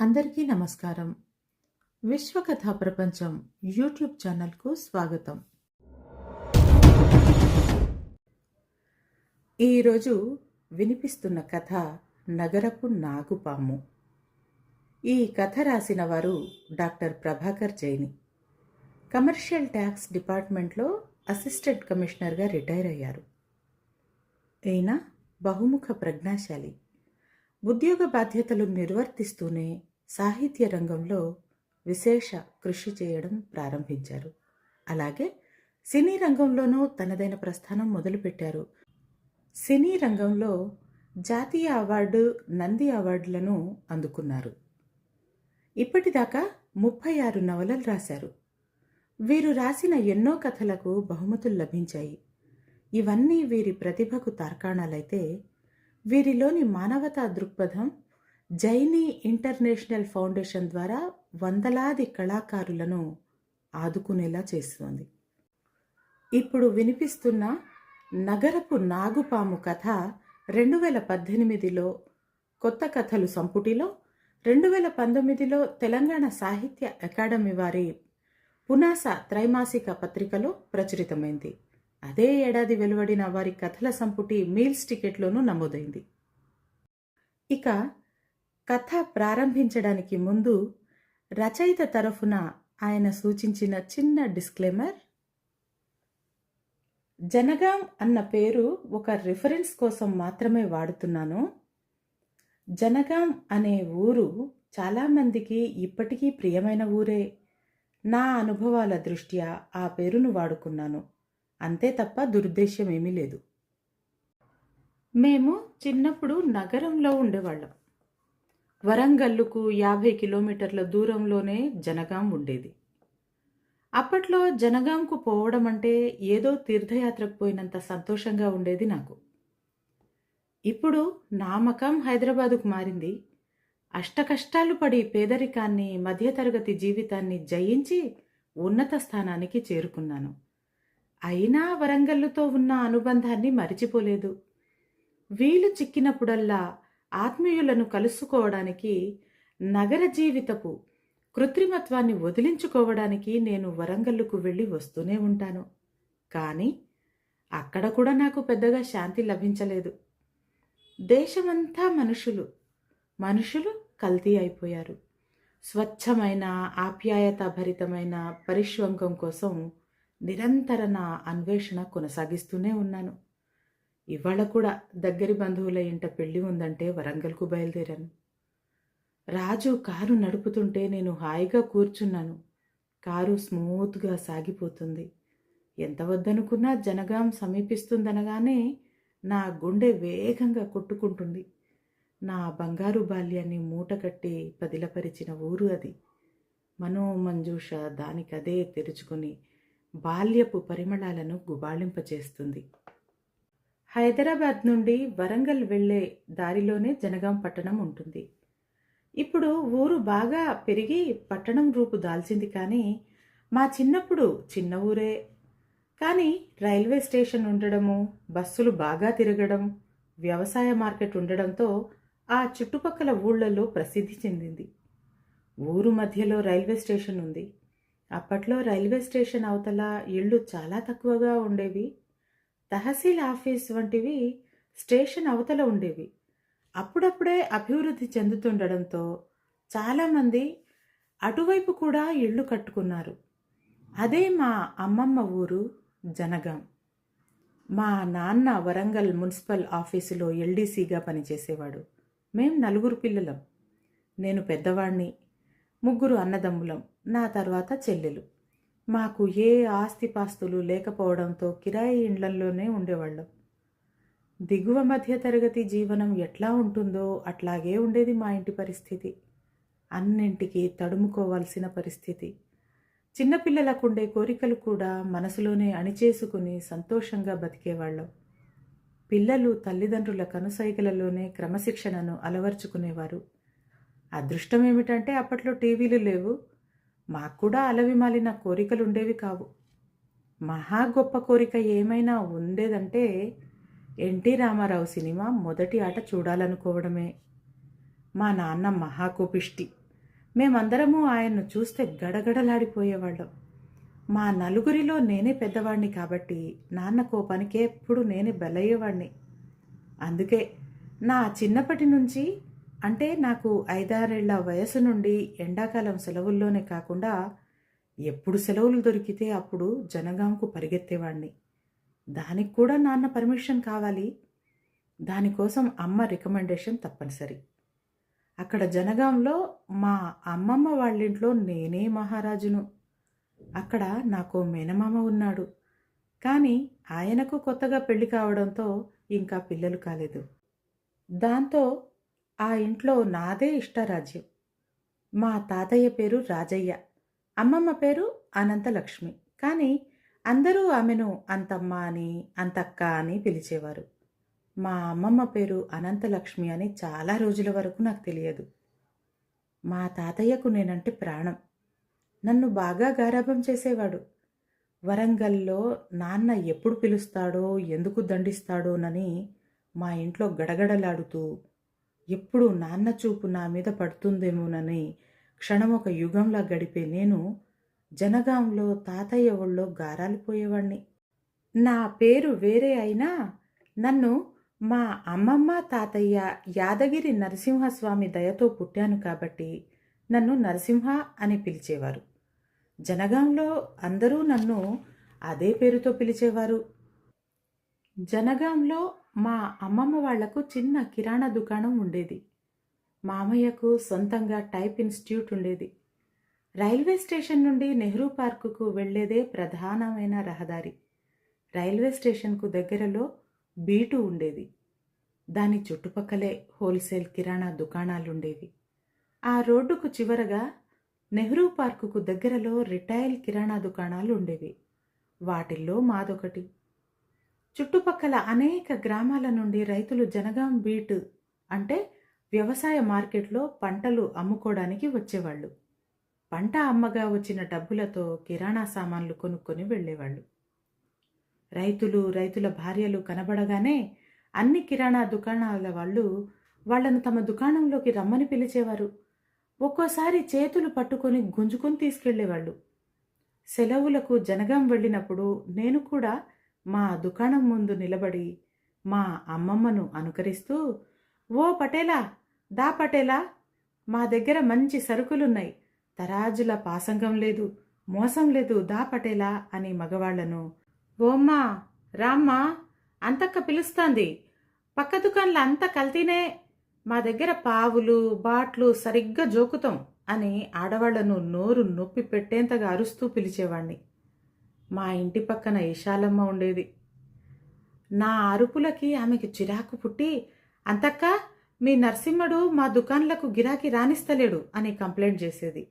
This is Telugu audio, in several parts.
అందరికీ నమస్కారం. విశ్వకథా ప్రపంచం యూట్యూబ్ ఛానల్కు స్వాగతం. ఈరోజు వినిపిస్తున్న కథ నగరపు నాగుపాము. ఈ కథ రాసిన వారు doctor Prabhakar Jaini. Commercial tax డిపార్ట్మెంట్లో అసిస్టెంట్ కమిషనర్గా రిటైర్ అయ్యారు. ఈయన బహుముఖ ప్రజ్ఞాశాలి. ఉద్యోగ బాధ్యతలు నిర్వర్తిస్తూనే సాహిత్య రంగంలో విశేష కృషి చేయడం ప్రారంభించారు. అలాగే సినీ రంగంలోనూ తనదైన ప్రస్థానం మొదలుపెట్టారు. సినీ రంగంలో జాతీయ అవార్డు నంది అవార్డులను అందుకున్నారు. ఇప్పటిదాకా ముప్పై ఆరు నవలలు రాశారు. వీరు రాసిన ఎన్నో కథలకు బహుమతులు లభించాయి. ఇవన్నీ వీరి ప్రతిభకు తార్కాణాలైతే వీరిలోని మానవతా దృక్పథం జైనీ ఇంటర్నేషనల్ ఫౌండేషన్ ద్వారా వందలాది కళాకారులను ఆదుకునేలా చేస్తోంది. ఇప్పుడు వినిపిస్తున్న నగరపు నాగుపాము కథ రెండు వేల పద్దెనిమిదిలో కొత్త కథలు సంపుటిలో రెండు వేల పంతొమ్మిదిలో తెలంగాణ సాహిత్య అకాడమీ వారి పునాస త్రైమాసిక పత్రికలో ప్రచురితమైంది. అదే ఏడాది వెలువడిన వారి కథల సంపుటి మీల్స్ టికెట్లోనూ నమోదైంది. ఇక కథ ప్రారంభించడానికి ముందు రచయిత తరఫున ఆయన సూచించిన చిన్న డిస్క్లైమర్. జనగాం అన్న పేరు ఒక రిఫరెన్స్ కోసం మాత్రమే వాడుతున్నాను. జనగాం అనే ఊరు చాలామందికి ఇప్పటికీ ప్రియమైన ఊరే. నా అనుభవాల దృష్ట్యా ఆ పేరును వాడుకున్నాను. అంతే తప్ప దురుద్దేశ్యం ఏమీ లేదు. మేము చిన్నప్పుడు నగరంలో ఉండేవాళ్ళం. వరంగల్లుకు యాభై కిలోమీటర్ల దూరంలోనే జనగాం ఉండేది. అప్పట్లో జనగాంకు పోవడం అంటే ఏదో తీర్థయాత్రకు పోయినంత సంతోషంగా ఉండేది నాకు. ఇప్పుడు నా మకం హైదరాబాదుకు మారింది. అష్టకష్టాలు పడి పేదరికాన్ని మధ్యతరగతి జీవితాన్ని జయించి ఉన్నత స్థానానికి చేరుకున్నాను. అయినా వరంగల్లుతో ఉన్న అనుబంధాన్ని మరిచిపోలేదు. వీలు చిక్కినప్పుడల్లా ఆత్మీయులను కలుసుకోవడానికి నగర జీవితపు కృత్రిమత్వాన్ని వదిలించుకోవడానికి నేను వరంగల్లుకు వెళ్ళి వస్తూనే ఉంటాను. కానీ అక్కడ కూడా నాకు పెద్దగా శాంతి లభించలేదు. దేశమంతా మనుషులు మనుషులు కల్తీ అయిపోయారు. స్వచ్ఛమైన ఆప్యాయతాభరితమైన పరిష్వంగం కోసం నిరంతర నా అన్వేషణ కొనసాగిస్తూనే ఉన్నాను. ఇవాళ కూడా దగ్గరి బంధువుల ఇంట పెళ్ళి ఉందంటే వరంగల్కు బయలుదేరాను. రాజు కారు నడుపుతుంటే నేను హాయిగా కూర్చున్నాను. కారు స్మూత్గా సాగిపోతుంది. ఎంత వద్దనుకున్నా జనగాం సమీపిస్తుందనగానే నా గుండె వేగంగా కొట్టుకుంటుంది. నా బంగారు బాల్యాన్ని మూటకట్టి పదిలపరిచిన ఊరు అది. మనోమంజూష దానికదే తెరుచుకుని బాల్యపు పరిమళాలను గుబాళింపచేస్తుంది హైదరాబాద్ నుండి వరంగల్ వెళ్ళే దారిలోనే జనగాం పట్టణం ఉంటుంది. ఇప్పుడు ఊరు బాగా పెరిగి పట్టణం రూపు దాల్చింది కానీ మా చిన్నప్పుడు చిన్న ఊరే. కానీ రైల్వే స్టేషన్ ఉండడము బస్సులు బాగా తిరగడం వ్యవసాయ మార్కెట్ ఉండడంతో ఆ చుట్టుపక్కల ఊళ్ళలో ప్రసిద్ధి చెందింది. ఊరు మధ్యలో రైల్వే స్టేషన్ ఉంది. అప్పట్లో రైల్వే స్టేషన్ అవతల ఇళ్ళు చాలా తక్కువగా ఉండేవి. తహసీల్ ఆఫీస్ వంటివి స్టేషన్ అవతల ఉండేవి. అప్పుడప్పుడే అభివృద్ధి చెందుతుండడంతో చాలామంది అటువైపు కూడా ఇళ్ళు కట్టుకున్నారు. అదే మా అమ్మమ్మ ఊరు జనగాం. మా నాన్న వరంగల్ మున్సిపల్ ఆఫీసులో ఎల్డీసీగా పనిచేసేవాడు. మేం నలుగురు పిల్లలం. నేను పెద్దవాణ్ణి ముగ్గురు అన్నదమ్ములం నా తర్వాత చెల్లెలు. మాకు ఏ ఆస్తిపాస్తులు లేకపోవడంతో కిరాయి ఇండ్లల్లోనే ఉండేవాళ్ళం. దిగువ మధ్య తరగతి జీవనం ఎట్లా ఉంటుందో అట్లాగే ఉండేది మా ఇంటి పరిస్థితి. అన్నింటికి తడుముకోవాల్సిన పరిస్థితి. చిన్నపిల్లలకు ఉండే కోరికలు కూడా మనసులోనే అణిచేసుకుని సంతోషంగా బతికేవాళ్ళం. పిల్లలు తల్లిదండ్రుల కనుసైగలలోనే క్రమశిక్షణను అలవర్చుకునేవారు. అదృష్టం ఏమిటంటే అప్పట్లో టీవీలు లేవు. మాకు కూడా అలవిమాలిన కోరికలు ఉండేవి కావు. మహా గొప్ప కోరిక ఏమైనా ఉండేదంటే ఎన్టీ రామారావు సినిమా మొదటి ఆట చూడాలనుకోవడమే. మా నాన్న మహాకోపిష్టి. మేమందరము ఆయన్ను చూస్తే గడగడలాడిపోయేవాళ్ళం. మా నలుగురిలో నేనే పెద్దవాడిని కాబట్టి నాన్న కోపానికి ఎప్పుడు నేనే బలయ్యేవాడిని అందుకే నా చిన్నప్పటి నుంచి అంటే నాకు ఐదారేళ్ళ వయసు నుండి ఎండాకాలం సెలవుల్లోనే కాకుండా ఎప్పుడు సెలవులు దొరికితే అప్పుడు జనగాంకు పరిగెత్తేవాణ్ణి. దానికి కూడా నాన్న పర్మిషన్ కావాలి. దానికోసం అమ్మ రికమెండేషన్ తప్పనిసరి. అక్కడ జనగాంలో మా అమ్మమ్మ వాళ్ళింట్లో నేనే మహారాజును. అక్కడ నాకు మేనమామ ఉన్నాడు. కానీ ఆయనకు కొత్తగా పెళ్ళి కావడంతో ఇంకా పిల్లలు కాలేదు. దాంతో ఆ ఇంట్లో నాదే ఇష్టరాజ్యం. మా తాతయ్య పేరు రాజయ్య అమ్మమ్మ పేరు అనంతలక్ష్మి. కానీ అందరూ ఆమెను అంతమ్మ అని అంతక్క అని పిలిచేవారు. మా అమ్మమ్మ పేరు అనంతలక్ష్మి అని చాలా రోజుల వరకు నాకు తెలియదు. మా తాతయ్యకు నేనంటే ప్రాణం. నన్ను బాగా గారాభం చేసేవాడు. వరంగల్లో నాన్న ఎప్పుడు పిలుస్తాడో ఎందుకు దండిస్తాడోనని మా ఇంట్లో గడగడలాడుతూ ఎప్పుడు నాన్న చూపు నా మీద పడుతుందేమోనని క్షణం ఒక యుగంలా గడిపే నేను జనగాంలో తాతయ్య ఒళ్ళో గారాలిపోయేవాణ్ణి. నా పేరు వేరే అయినా నన్ను మా అమ్మమ్మ తాతయ్య యాదగిరి నరసింహస్వామి దయతో పుట్టాను కాబట్టి నన్ను నరసింహ అని పిలిచేవారు. జనగాంలో అందరూ నన్ను అదే పేరుతో పిలిచేవారు. జనగాంలో మా అమ్మమ్మ వాళ్ళకు చిన్న కిరాణా దుకాణం ఉండేది. మామయ్యకు సొంతంగా టైప్ ఇన్స్టిట్యూట్ ఉండేది. రైల్వే స్టేషన్ నుండి నెహ్రూ పార్కుకు వెళ్ళేదే ప్రధానమైన రహదారి. రైల్వే స్టేషన్కు దగ్గరలో బీటు ఉండేది. దాని చుట్టుపక్కలే హోల్సేల్ కిరాణా దుకాణాలుండేవి. ఆ రోడ్డుకు చివరగా నెహ్రూ పార్కుకు దగ్గరలో రిటైల్ కిరాణా దుకాణాలు ఉండేవి వాటిల్లో మాదొకటి. చుట్టుపక్కల అనేక గ్రామాల నుండి రైతులు జనగాం బీట్ అంటే వ్యవసాయ మార్కెట్లో పంటలు అమ్ముకోవడానికి వచ్చేవాళ్ళు. పంట అమ్మగా వచ్చిన డబ్బులతో కిరాణా సామాన్లు కొనుక్కొని వెళ్ళేవాళ్ళు. రైతులు రైతుల భార్యలు కనబడగానే అన్ని కిరాణా దుకాణాల వాళ్ళు వాళ్ళను తమ దుకాణంలోకి రమ్మని పిలిచేవారు. ఒక్కోసారి చేతులు పట్టుకొని గుంజుకొని తీసుకెళ్ళేవాళ్ళు సెలవులకు జనగాం వెళ్ళినప్పుడు నేను కూడా మా దుకాణం ముందు నిలబడి మా అమ్మమ్మను అనుకరిస్తూ ఓ పటేలా దా పటేలా మా దగ్గర మంచి సరుకులున్నాయి. తరాజుల పాసంగం లేదు మోసం లేదు దా పటేలా అని మగవాళ్ళను ఓమ్మా రామ్మా అంతక్క పిలుస్తాంది. పక్క దుకాణంలో అంత కల్తీనే. మా దగ్గర పావులు బాట్లు సరిగ్గా జోకుతాం అని ఆడవాళ్ళను నోరు నొప్పి పెట్టేంతగా అరుస్తూ పిలిచేవాణ్ణి. మా ఇంటి పక్కన ఈశాలమ్మ ఉండేది. నా అరుపులకి ఆమెకి చిరాకు పుట్టి అంతక్క మీ నర్సింహుడు మా దుకాన్లకు గిరాకీ రాణిస్తలేడు అని కంప్లైంట్ చేసేది.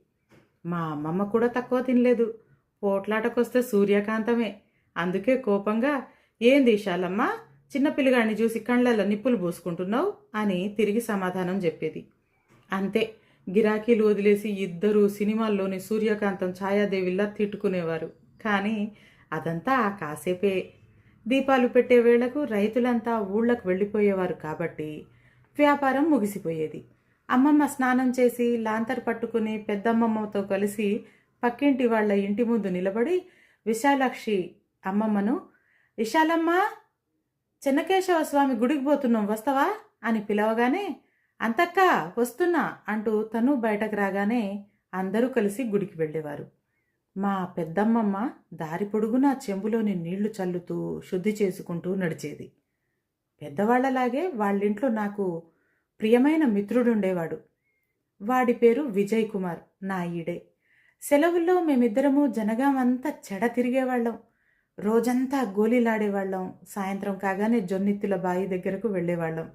మా అమ్మమ్మ కూడా తక్కువ తినలేదు. పోట్లాటకొస్తే సూర్యకాంతమే. అందుకే కోపంగా ఏంది ఈశాలమ్మ చిన్నపిల్లగాడిని చూసి కళ్ళల్లో నిప్పులు పూసుకుంటున్నావు? అని తిరిగి సమాధానం చెప్పేది. అంతే గిరాకీలు వదిలేసి ఇద్దరూ సినిమాల్లోని సూర్యకాంతం ఛాయాదేవిలా తిట్టుకునేవారు. కానీ అదంతా కాసేపే. దీపాలు పెట్టే వేళకు రైతులంతా ఊళ్ళకు వెళ్ళిపోయేవారు కాబట్టి వ్యాపారం ముగిసిపోయేది. అమ్మమ్మ స్నానం చేసి లాంతర్ పట్టుకుని పెద్దమ్మమ్మతో కలిసి పక్కింటి వాళ్ళ ఇంటి ముందు నిలబడి విశాలాక్షి అమ్మమ్మను విశాలమ్మ చెన్నకేశవ స్వామి గుడికి పోతున్నాం వస్తావా? అని పిలవగానే అంతక్క వస్తున్నా అంటూ తను బయటకు రాగానే అందరూ కలిసి గుడికి వెళ్ళేవారు. మా పెద్దమ్మమ్మ దారి పొడుగునా చెంబులోని నీళ్ళు చల్లుతూ శుద్ధి చేసుకుంటూ నడిచేది. పెద్దవాళ్ళలాగే వాళ్ళింట్లో నాకు ప్రియమైన మిత్రుడుండేవాడు. వాడి పేరు విజయ్ కుమార్ నా ఈడే. సెలవుల్లో మేమిద్దరము జనగామంతా చెడ తిరిగేవాళ్ళం. రోజంతా గోలీలాడేవాళ్ళం. సాయంత్రం కాగానే జొన్నిత్తుల బాయి దగ్గరకు వెళ్ళేవాళ్ళం.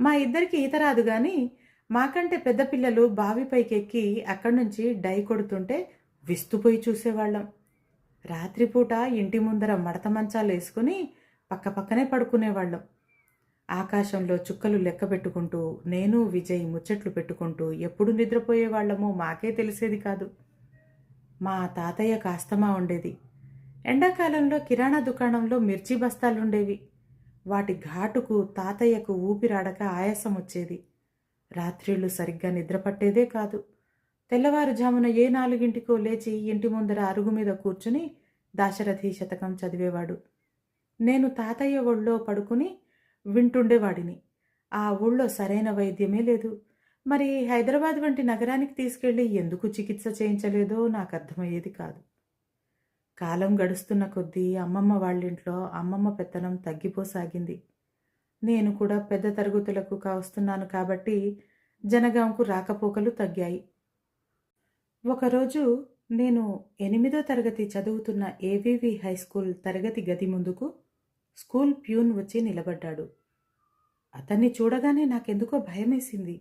మా ఇద్దరికి ఈత రాదు కానీ మాకంటే పెద్ద పిల్లలు బావిపైకి ఎక్కి అక్కడి నుంచి డై కొడుతుంటే విస్తుపోయి చూసేవాళ్ళం. రాత్రిపూట ఇంటి ముందర మడత మంచాలు వేసుకుని పక్కపక్కనే పడుకునేవాళ్ళం. ఆకాశంలో చుక్కలు లెక్క పెట్టుకుంటూ నేను విజయ్ ముచ్చట్లు పెట్టుకుంటూ ఎప్పుడు నిద్రపోయేవాళ్ళమో మాకే తెలిసేది కాదు. మా తాతయ్య కాస్తమా ఉండేది. ఎండాకాలంలో కిరాణా దుకాణంలో మిర్చి బస్తాలుండేవి. వాటి ఘాటుకు తాతయ్యకు ఊపిరాడక ఆయాసం వచ్చేది రాత్రిళ్ళు సరిగ్గా నిద్రపట్టేదే కాదు. తెల్లవారుజామున ఏ నాలుగింటికో లేచి ఇంటి ముందర అరుగు మీద కూర్చుని దాశరథి శతకం చదివేవాడు. నేను తాతయ్య ఒళ్ళో పడుకుని వింటుండేవాడిని. ఆ ఊళ్ళో సరైన వైద్యమే లేదు. మరి హైదరాబాద్ వంటి నగరానికి తీసుకెళ్ళి ఎందుకు చికిత్స చేయించలేదో నాకు అర్థమయ్యేది కాదు. కాలం గడుస్తున్న కొద్దీ అమ్మమ్మ వాళ్ళింట్లో అమ్మమ్మ పెత్తనం తగ్గిపోసాగింది. నేను కూడా పెద్ద తరగతులకు కావస్తున్నాను కాబట్టి జనగాంకు రాకపోకలు తగ్గాయి. ఒకరోజు నేను ఎనిమిదో తరగతి చదువుతున్న ఏవీవి హై స్కూల్ తరగతి గది ముందుకు స్కూల్ ప్యూన్ వచ్చి నిలబడ్డాడు. అతన్ని చూడగానే నాకెందుకో భయమేసింది.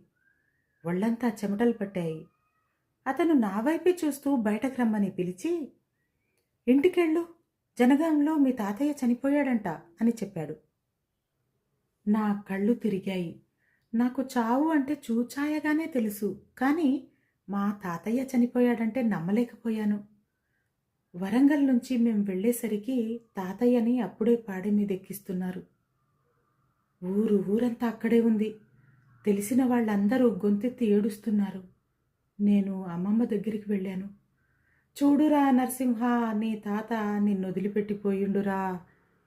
ఒళ్ళంతా చెమటలు పట్టాయి. అతను నా వైపే చూస్తూ బయటకు రమ్మని పిలిచి ఇంటికెళ్ళు జనగాంలో మీ తాతయ్య చనిపోయాడంట అని చెప్పాడు. నా కళ్ళు తిరిగాయి. నాకు చావు అంటే చూచాయగానే తెలుసు. కానీ మా తాతయ్య చనిపోయాడంటే నమ్మలేకపోయాను. వరంగల్ నుంచి మేం వెళ్ళేసరికి తాతయ్యని అప్పుడే పాడి మీద ఎక్కిస్తున్నారు ఊరు ఊరంతా అక్కడే ఉంది. తెలిసిన వాళ్ళందరూ గొంతెత్తి ఏడుస్తున్నారు. నేను అమ్మమ్మ దగ్గరికి వెళ్ళాను. చూడురా నరసింహ నీ తాత నిన్ను వదిలిపెట్టిపోయిండురా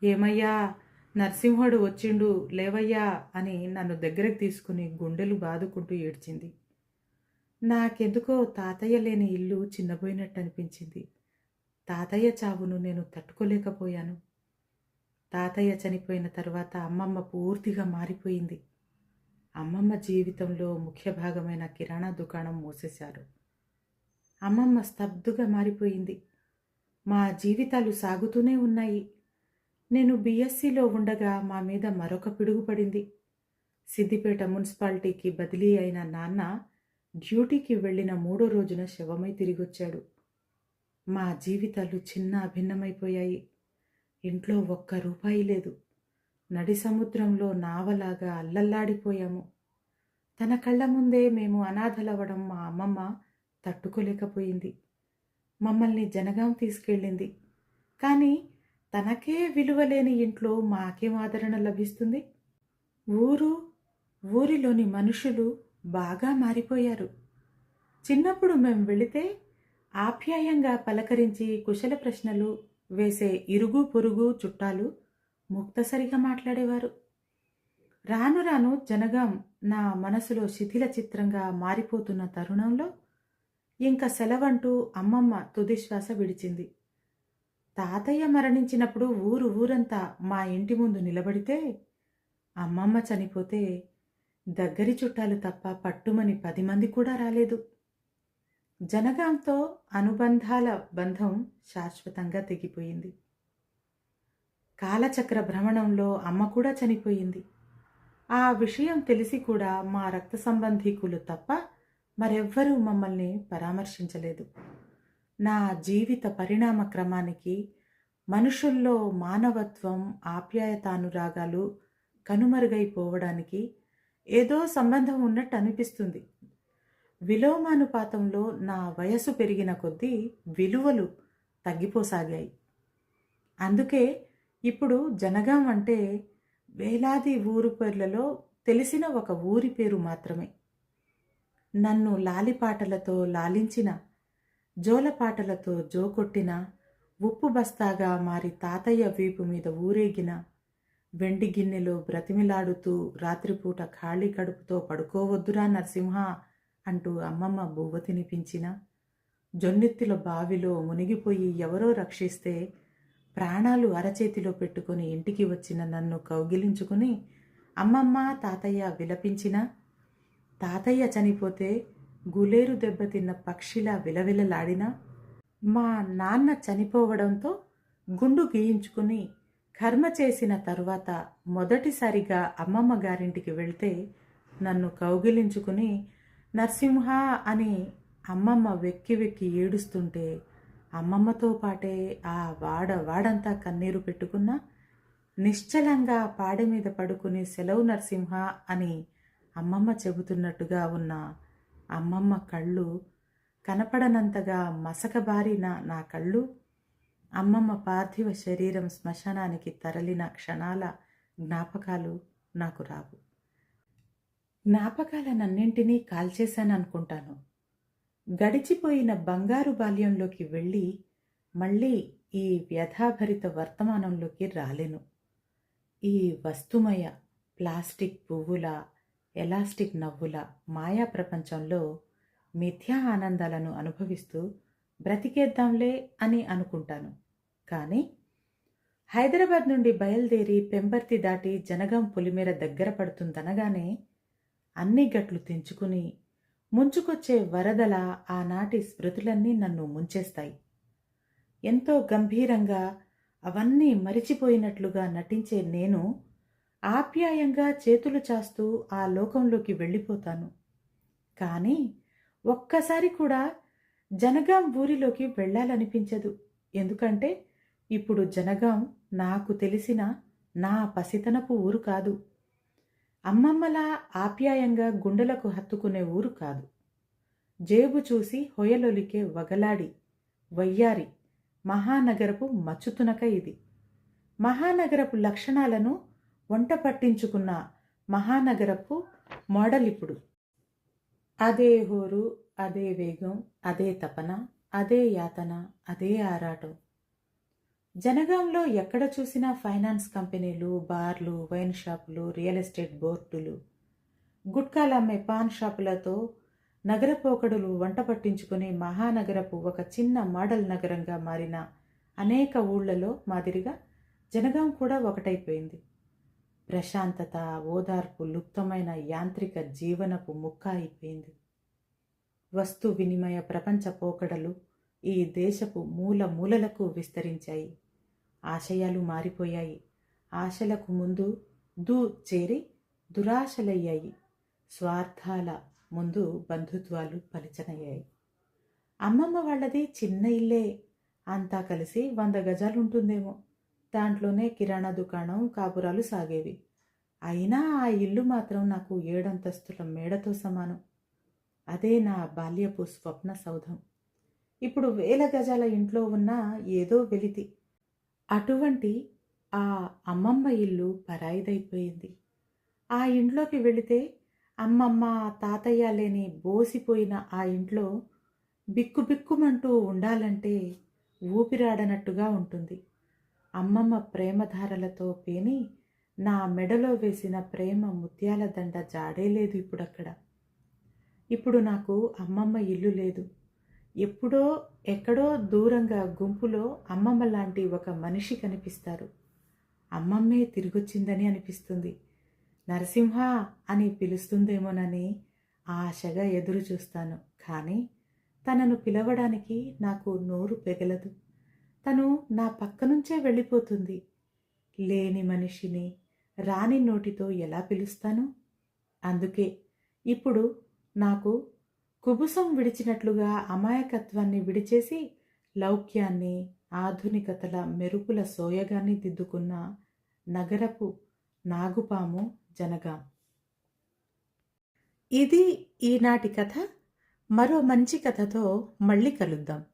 ఏమయ్యా నరసింహుడు వచ్చిండు లేవయ్యా అని నన్ను దగ్గరకు తీసుకుని గుండెలు బాదుకుంటూ ఏడ్చింది. నాకెందుకో తాతయ్య లేని ఇల్లు చిన్నపోయినట్టు అనిపించింది తాతయ్య చావును నేను తట్టుకోలేకపోయాను. తాతయ్య చనిపోయిన తర్వాత అమ్మమ్మ పూర్తిగా మారిపోయింది. అమ్మమ్మ జీవితంలో ముఖ్య భాగమైన కిరాణా దుకాణం మూసేశారు. అమ్మమ్మ స్తబ్దుగా మారిపోయింది. మా జీవితాలు సాగుతూనే ఉన్నాయి. నేను బీఎస్సీలో ఉండగా మా మీద మరొక పిడుగు పడింది. సిద్దిపేట మున్సిపాలిటీకి బదిలీ అయిన నాన్న డ్యూటీకి వెళ్ళిన మూడో రోజున శవమై తిరిగొచ్చాడు. మా జీవితాలు చిన్న భిన్నమైపోయాయి ఇంట్లో ఒక్క రూపాయి లేదు. నడి సముద్రంలో నావలాగా అల్లల్లాడిపోయాము. తన కళ్ళ ముందే మేము అనాథలవ్వడం మా అమ్మమ్మ తట్టుకోలేకపోయింది. మమ్మల్ని జనగాం తీసుకెళ్ళింది. కానీ తనకే విలువలేని ఇంట్లో మాకేం ఆదరణ లభిస్తుంది? ఊరు ఊరిలోని మనుషులు బాగా మారిపోయారు. చిన్నప్పుడు మేము వెళితే ఆప్యాయంగా పలకరించి కుశల ప్రశ్నలు వేసే ఇరుగు పొరుగు చుట్టాలు ముక్తసరిగా మాట్లాడేవారు. రాను రాను జనగాం నా మనసులో శిథిల చిత్రంగా మారిపోతున్న తరుణంలో ఇంకా సెలవంటూ అమ్మమ్మ తుదిశ్వాస విడిచింది. తాతయ్య మరణించినప్పుడు ఊరు ఊరంతా మా ఇంటి ముందు నిలబడితే అమ్మమ్మ చనిపోతే దగ్గరి చుట్టాలు తప్ప పట్టుమని పది మంది కూడా రాలేదు. జనగాంతో అనుబంధాల బంధం శాశ్వతంగా తెగిపోయింది. కాలచక్ర భ్రమణంలో అమ్మ కూడా చనిపోయింది. ఆ విషయం తెలిసి కూడా మా రక్త సంబంధీకులు తప్ప మరెవ్వరూ మమ్మల్ని పరామర్శించలేదు. నా జీవిత పరిణామ క్రమానికి మనుషుల్లో మానవత్వం ఆప్యాయతానురాగాలు కనుమరుగైపోవడానికి ఏదో సంబంధం ఉన్నట్టు అనిపిస్తుంది. విలోమానుపాతంలో నా వయసు పెరిగిన కొద్దీ విలువలు తగ్గిపోసాగాయి. అందుకే ఇప్పుడు జనగాం అంటే వేలాది ఊరు పేర్లలో తెలిసిన ఒక ఊరి పేరు మాత్రమే. నన్ను లాలిపాటలతో లాలించిన జోలపాటలతో జోకొట్టిన ఉప్పు బస్తాగా మారి తాతయ్య వీపు మీద ఊరేగిన వెండి గిన్నెలో బ్రతిమిలాడుతూ రాత్రిపూట ఖాళీ కడుపుతో పడుకోవద్దురా నరసింహ అంటూ అమ్మమ్మ బువ్వ తినిపించిన. జొన్నెత్తుల బావిలో మునిగిపోయి ఎవరో రక్షిస్తే ప్రాణాలు అరచేతిలో పెట్టుకుని ఇంటికి వచ్చిన నన్ను కౌగిలించుకుని అమ్మమ్మ తాతయ్య విలపించిన. తాతయ్య చనిపోతే గులేరు దెబ్బతిన్న పక్షిలా విలవిలలాడిన. మా నాన్న చనిపోవడంతో గుండు గీయించుకుని కర్మ చేసిన తరువాత మొదటిసారిగా అమ్మమ్మ గారింటికి వెళ్తే నన్ను కౌగిలించుకుని నరసింహ అని అమ్మమ్మ వెక్కి వెక్కి ఏడుస్తుంటే అమ్మమ్మతో పాటే ఆ వాడ వాడంతా కన్నీరు పెట్టుకున్నా నిశ్చలంగా పాడె మీద పడుకుని సెలవు నరసింహ అని అమ్మమ్మ చెబుతున్నట్టుగా ఉన్న అమ్మమ్మ కళ్ళు కనపడనంతగా మసకబారిన నా కళ్ళు అమ్మమ్మ పార్థివ శరీరం శ్మశానానికి తరలిన క్షణాల జ్ఞాపకాలు నాకు రావు. జ్ఞాపకాలనన్నింటినీ కాల్చేశాను అనుకుంటాను గడిచిపోయిన బంగారు బాల్యంలోకి వెళ్ళి మళ్ళీ ఈ వ్యధాభరిత వర్తమానంలోకి రాలేను. ఈ వస్తుమయ ప్లాస్టిక్ పువ్వుల ఎలాస్టిక్ నవ్వుల మాయా ప్రపంచంలో మిథ్యా ఆనందాలను అనుభవిస్తూ బ్రతికేద్దాంలే అని అనుకుంటాను. కానీ హైదరాబాద్ నుండి బయలుదేరి పెంబర్తి దాటి జనగాం పులిమేర దగ్గర పడుతుందనగానే అన్ని గట్లు తెంచుకుని ముంచుకొచ్చే వరదల ఆనాటి స్మృతులన్నీ నన్ను ముంచేస్తాయి. ఎంతో గంభీరంగా అవన్నీ మరిచిపోయినట్లుగా నటించే నేను ఆప్యాయంగా చేతులు చాస్తూ ఆ లోకంలోకి వెళ్ళిపోతాను. కానీ ఒక్కసారి కూడా జనగాం ఊరిలోకి వెళ్ళాలనిపించదు. ఎందుకంటే ఇప్పుడు జనగాం నాకు తెలిసిన నా పసితనపు ఊరు కాదు. అమ్మమ్మలా ఆప్యాయంగా గుండెలకు హత్తుకునే ఊరు కాదు. జేబు చూసి హొయలొలికే వగలాడి వయ్యారి మహానగరపు మచ్చుతునక ఇది. మహానగరపు లక్షణాలను వంట పట్టించుకున్న మహానగరపు మోడల్ ఇప్పుడు అదే హోరు అదే వేగం అదే తపన అదే యాతన అదే ఆరాటం. జనగాంలో ఎక్కడ చూసినా ఫైనాన్స్ కంపెనీలు బార్లు వైన్ షాపులు రియల్ ఎస్టేట్ బోర్డులు గుట్కాలు అమ్మే పాన్ షాపులతో నగరపోకడులు వంట పట్టించుకుని మహానగరపు ఒక చిన్న మోడల్ నగరంగా మారిన అనేక ఊళ్ళలో మాదిరిగా జనగాం కూడా ఒకటైపోయింది. ప్రశాంతత ఓదార్పు లుప్తమైన యాంత్రిక జీవనపు ముక్క అయిపోయింది. వస్తు వినిమయ ప్రపంచ పోకడలు ఈ దేశపు మూల మూలలకు విస్తరించాయి. ఆశయాలు మారిపోయాయి. ఆశలకు ముందు దూ చేరి దురాశలయ్యాయి. స్వార్థాల ముందు బంధుత్వాలు పలిచనయ్యాయి. అమ్మమ్మ వాళ్ళది చిన్న ఇల్లే. అంతా కలిసి వంద గజాలు ఉంటుందేమో దాంట్లోనే కిరాణా దుకాణం కాపురాలు సాగేవి. అయినా ఆ ఇల్లు మాత్రం నాకు ఏడంతస్తుల మేడతో సమానం. అదే నా బాల్యపు స్వప్న సౌధం. ఇప్పుడు వేల గజాల ఇంట్లో ఉన్న ఏదో వెలితి. అటువంటి ఆ అమ్మమ్మ ఇల్లు పరాయిదైపోయింది. ఆ ఇంట్లోకి వెళితే అమ్మమ్మ తాతయ్య లేని బోసిపోయిన ఆ ఇంట్లో బిక్కుబిక్కుమంటూ ఉండాలంటే ఊపిరాడనట్టుగా ఉంటుంది. అమ్మమ్మ ప్రేమధారలతో పేని నా మెడలో వేసిన ప్రేమ ముత్యాల దండ జాడే లేదు ఇప్పుడక్కడ. ఇప్పుడు నాకు అమ్మమ్మ ఇల్లు లేదు. ఎప్పుడో ఎక్కడో దూరంగా గుంపులో అమ్మమ్మ లాంటి ఒక మనిషి కనిపిస్తారు. అమ్మమ్మే తిరిగొచ్చిందని అనిపిస్తుంది. నరసింహ అని పిలుస్తుందేమోనని ఆశగా ఎదురు చూస్తాను. కానీ తనను పిలవడానికి నాకు నోరు పెగలదు. తను నా పక్క నుంచే వెళ్ళిపోతుంది. లేని మనిషిని రాని నోటితో ఎలా పిలుస్తాను? అందుకే ఇప్పుడు నాకు కుబుసం విడిచినట్లుగా అమాయకత్వాన్ని విడిచేసి లౌక్యాన్ని ఆధునికతల మెరుపుల సోయగాన్ని దిద్దుకున్న నగరపు నాగుపాము జనగాం. ఇది ఈనాటి కథ. మరో మంచి కథతో మళ్ళీ కలుద్దాం.